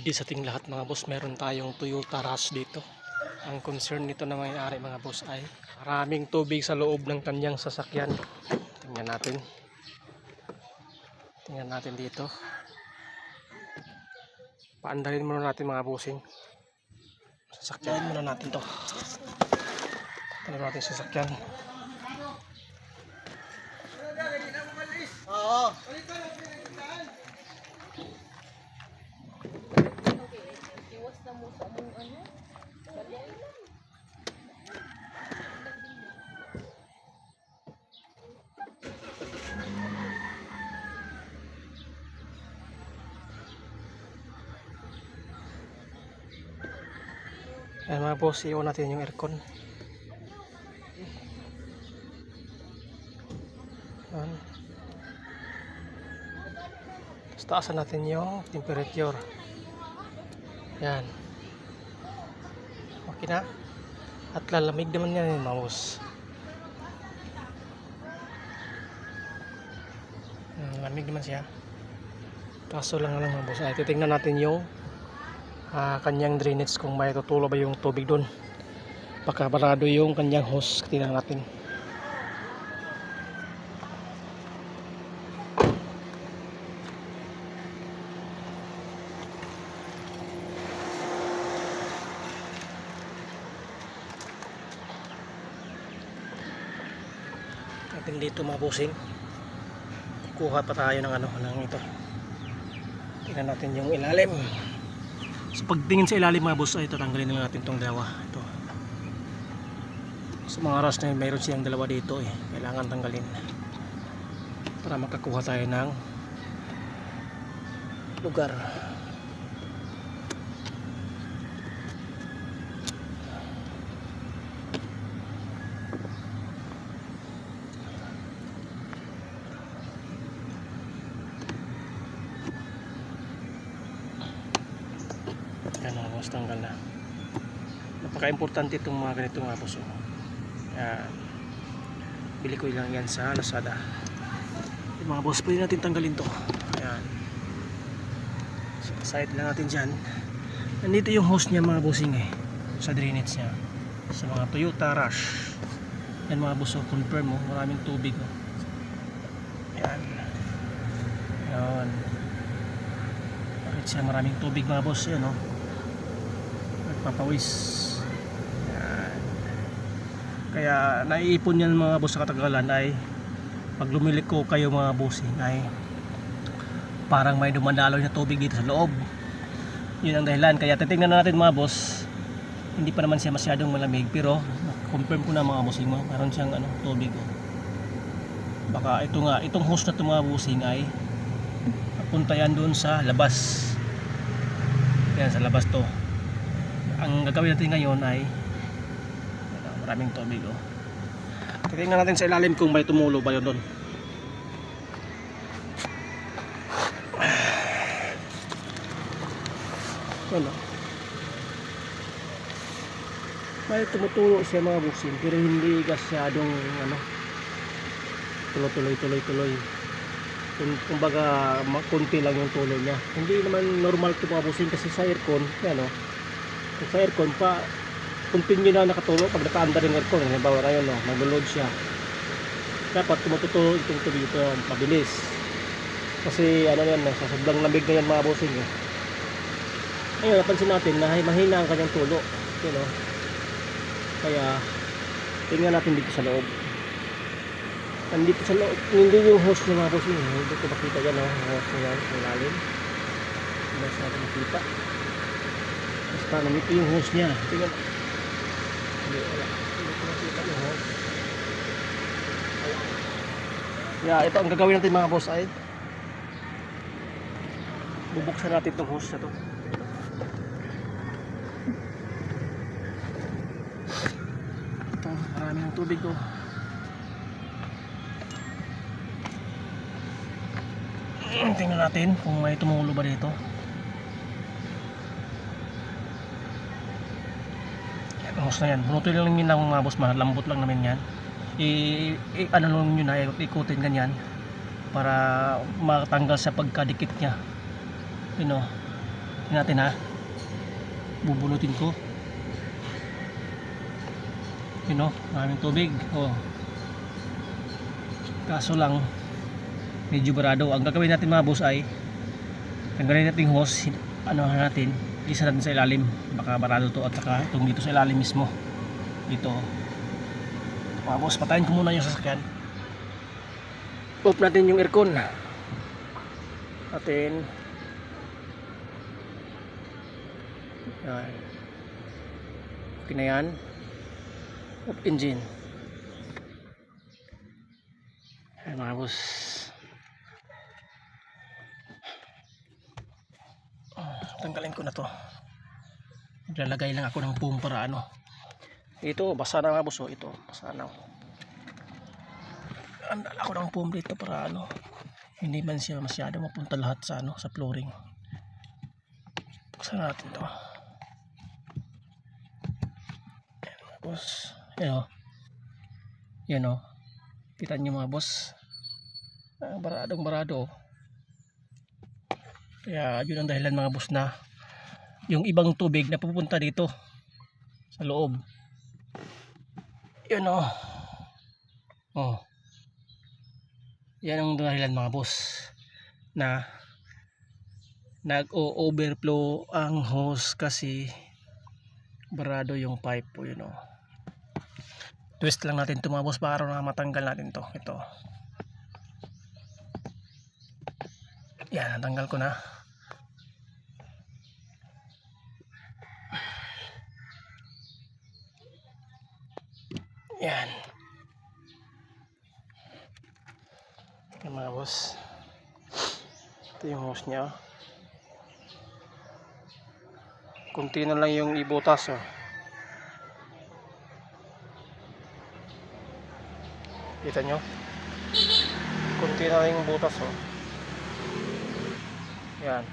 Di sa ting lahat mga boss, meron tayong Toyota Rush dito. Ang concern nito na may-ari mga boss ay maraming tubig sa loob ng kanyang sasakyan. Tingnan natin. Tingnan natin dito. Paandarin muna natin mga bossing. Sasakyan muna natin to. Paandarin natin sasakyan. Iwas na mo sa mong ano. Balay lang. Ayan mga boss, iwan natin yung aircon. Ayan. Tapos taasan natin yung temperature. Yan. Okay na. At lalamig naman yan yung mga lamig naman siya. Kaso lang lang mga boss. Ay, titingnan natin yung ah, kanyang drainage kung may tutulo ba yung tubig doon baka barado yung kanyang hose tingnan natin. Natin dito mga kukuha pa tayo ng ano ng ito. Tingnan natin yung ilalim So pagtingin sa ilalim mga boss ay tatanggalin na natin tong dalawa. Ito. Sa mga ras na yun, mayroon siyang dalawa dito eh. Kailangan tanggalin. Para makakuha tayo ng lugar. Boss, tanggal na. Napaka-importante itong mga ganitong mga oh. Yan. Bili ko lang yan sa Lazada. Yung mga boss, pwede natin tanggalin to. Ayan. So, side lang natin dyan. Nandito yung hose niya mga bossing eh. Sa drainage niya. Sa mga Toyota Rush. Yan mga boss, oh, confirm mo. Maraming tubig. Oh. Yan. Yan. Bakit siya maraming tubig mga boss? Yan oh nagpapawis Yan. kaya naiipon yan mga boss sa katagalan ay pag lumiliko kayo mga bossing ay parang may dumadaloy na tubig dito sa loob. Yun ang dahilan. Kaya titingnan natin mga boss. Hindi pa naman siya masyadong malamig pero confirm ko na mga bossing mo meron siyang ano, tubig oh. baka ito nga itong hose na ito mga bossing ay papunta yan doon sa labas. Yan sa labas to ang gagawin natin ngayon ay maraming tubig oh. titingnan natin sa ilalim kung may tumulo ba yun doon ano? May tumutulo siya mga busin pero hindi gasyadong ano tuloy tuloy tuloy kung kumbaga konti lang yung tulo niya. Hindi naman normal ito mga busin kasi sa aircon yan oh. kung sa aircon pa continue na nakatulo pag nakaanda rin aircon. Halimbawa ngayon no, maglo-load siya. Dapat tumututulo itong tubig ito mabilis kasi ano yan sa sobrang lamig na yan mga bossing eh. ngayon napansin natin na mahina ang kanyang tulo. You know? kaya tingnan natin dito sa loob. Nandito sa loob. Hindi yung hose niya mga bossing eh. hindi ko makita yan yung hose niya sa ilalim hindi natin makita basta nandito yung hose niya? Tingnan. Hindi wala hindi ko makita yung hose yeah ito ang gagawin natin mga boss ay bubuksan natin itong hose na to. Ito marami ng tubig oh. ko tingnan natin kung may tumulo ba dito Hose na yan bunutin lang yun ng mga boss malambot lang namin yan i, i ano lang yun na ikutin ganyan para matanggal sa pagkadikit niya you know natin ha. Bubulutin ko. Yun o, maraming tubig. Oh. Kaso lang, medyo barado. Ang gagawin natin mga boss ay tanggalin natin hose, ano natin, isa natin sa ilalim. Baka barado to at saka itong dito sa ilalim mismo. Dito. Boss, patayin ko muna yung sasakyan. Off natin yung aircon. Natin. Yan. Okay na yan. Off engine. Ayan mga boss. Tanggalin ko na to. Naglalagay lang ako ng boom para ano. Ito, basa na mga boss. oh. Ito, basa na. Andala ko ng boom dito para ano. Hindi man siya masyado mapunta lahat sa ano, sa flooring. Buksan natin to. Boss. Ayan o. Yan o. Kita niyo mga boss. Ah, baradong barado. Oh. Kaya yun ang dahilan mga boss na yung ibang tubig na pupunta dito sa loob. Yun o. Oh. Yan ang dahilan mga boss na nag-overflow ang hose kasi barado yung pipe po yun o. Twist lang natin ito mga boss para na matanggal natin to. Ito. Yan, natanggal ko na. Yan. Yan mga boss. Ito yung hose niya. oh. Kunti na lang yung ibutas oh. Kita nyo? Kunti na lang yung butas oh. Yan.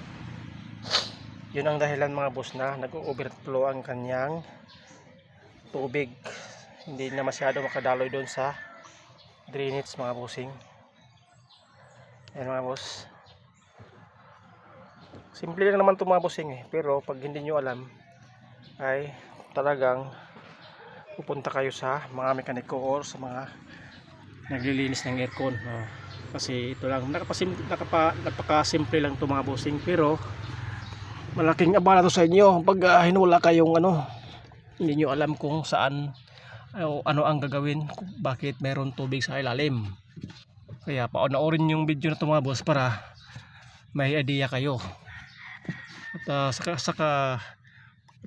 Yun ang dahilan mga boss na nag-overflow ang kanyang tubig. Hindi na masyado makadaloy doon sa drainage mga bossing. Yan mga boss. Simple lang naman ito mga bossing eh. Pero pag hindi nyo alam ay talagang pupunta kayo sa mga mekaniko or sa mga naglilinis ng aircon. Oh. Kasi ito lang, nakapasim, nakapa, napakasimple lang ito mga bossing. Pero malaking abala to sa inyo pag uh, hinula kayong ano, hindi nyo alam kung saan o ano ang gagawin, bakit meron tubig sa ilalim. Kaya paunoorin yung video na ito mga boss para may idea kayo. At ah, saka, saka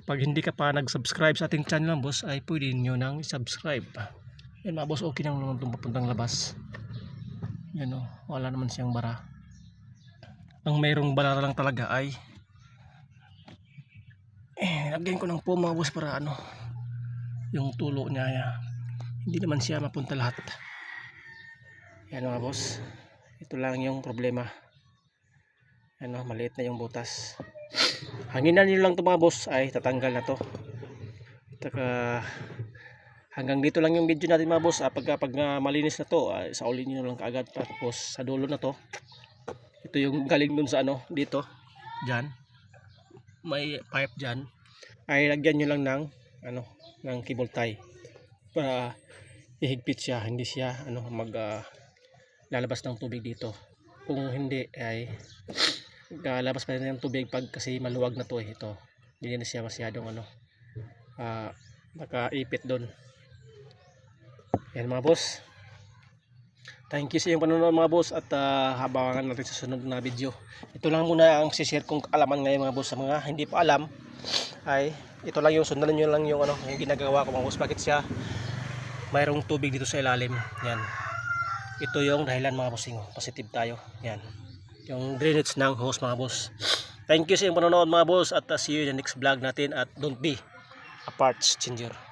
pag hindi ka pa nag-subscribe sa ating channel boss ay pwede nyo nang subscribe. Yan mga boss, okay lang naman itong labas. Yan o, wala naman siyang bara. Ang mayroong bara lang talaga ay eh, lagyan ko ng boss para ano yung tulo niya ya. hindi naman siya mapunta lahat. Yan mga boss. Ito lang yung problema. Ano maliit na yung butas. Hanginan nyo lang to mga boss. Ay tatanggal na to. Taka, hanggang dito lang yung video natin mga boss. Ah, pag, pag ah, malinis na to ah, sa uli nyo lang kaagad. Tapos sa dulo na to. Ito yung galing dun sa ano dito. Dyan may pipe dyan ay lagyan nyo lang ng ano ng cable tie. Para ihigpit siya hindi siya ano mag ah, lalabas ng tubig dito. Kung hindi ay lalabas pa rin ng tubig pag kasi maluwag na to eh ito. Hindi na siya masyadong ano ah nakaipit doon yan mga boss. Thank you sa iyong panonood mga boss at ah, habangan natin sa sunod na video. Ito lang muna ang sishare kong kaalaman ngayon mga boss. Sa mga hindi pa alam ay ito lang yung sundan nyo lang yung ano yung ginagawa ko mga boss. Bakit siya mayroong tubig dito sa ilalim? Yan ito yung dahilan mga oh. positive tayo. Yan yung drainage ng hose mga boss. Thank you sa iyong panonood mga boss at uh, see you in the next vlog natin. At don't be a parts changer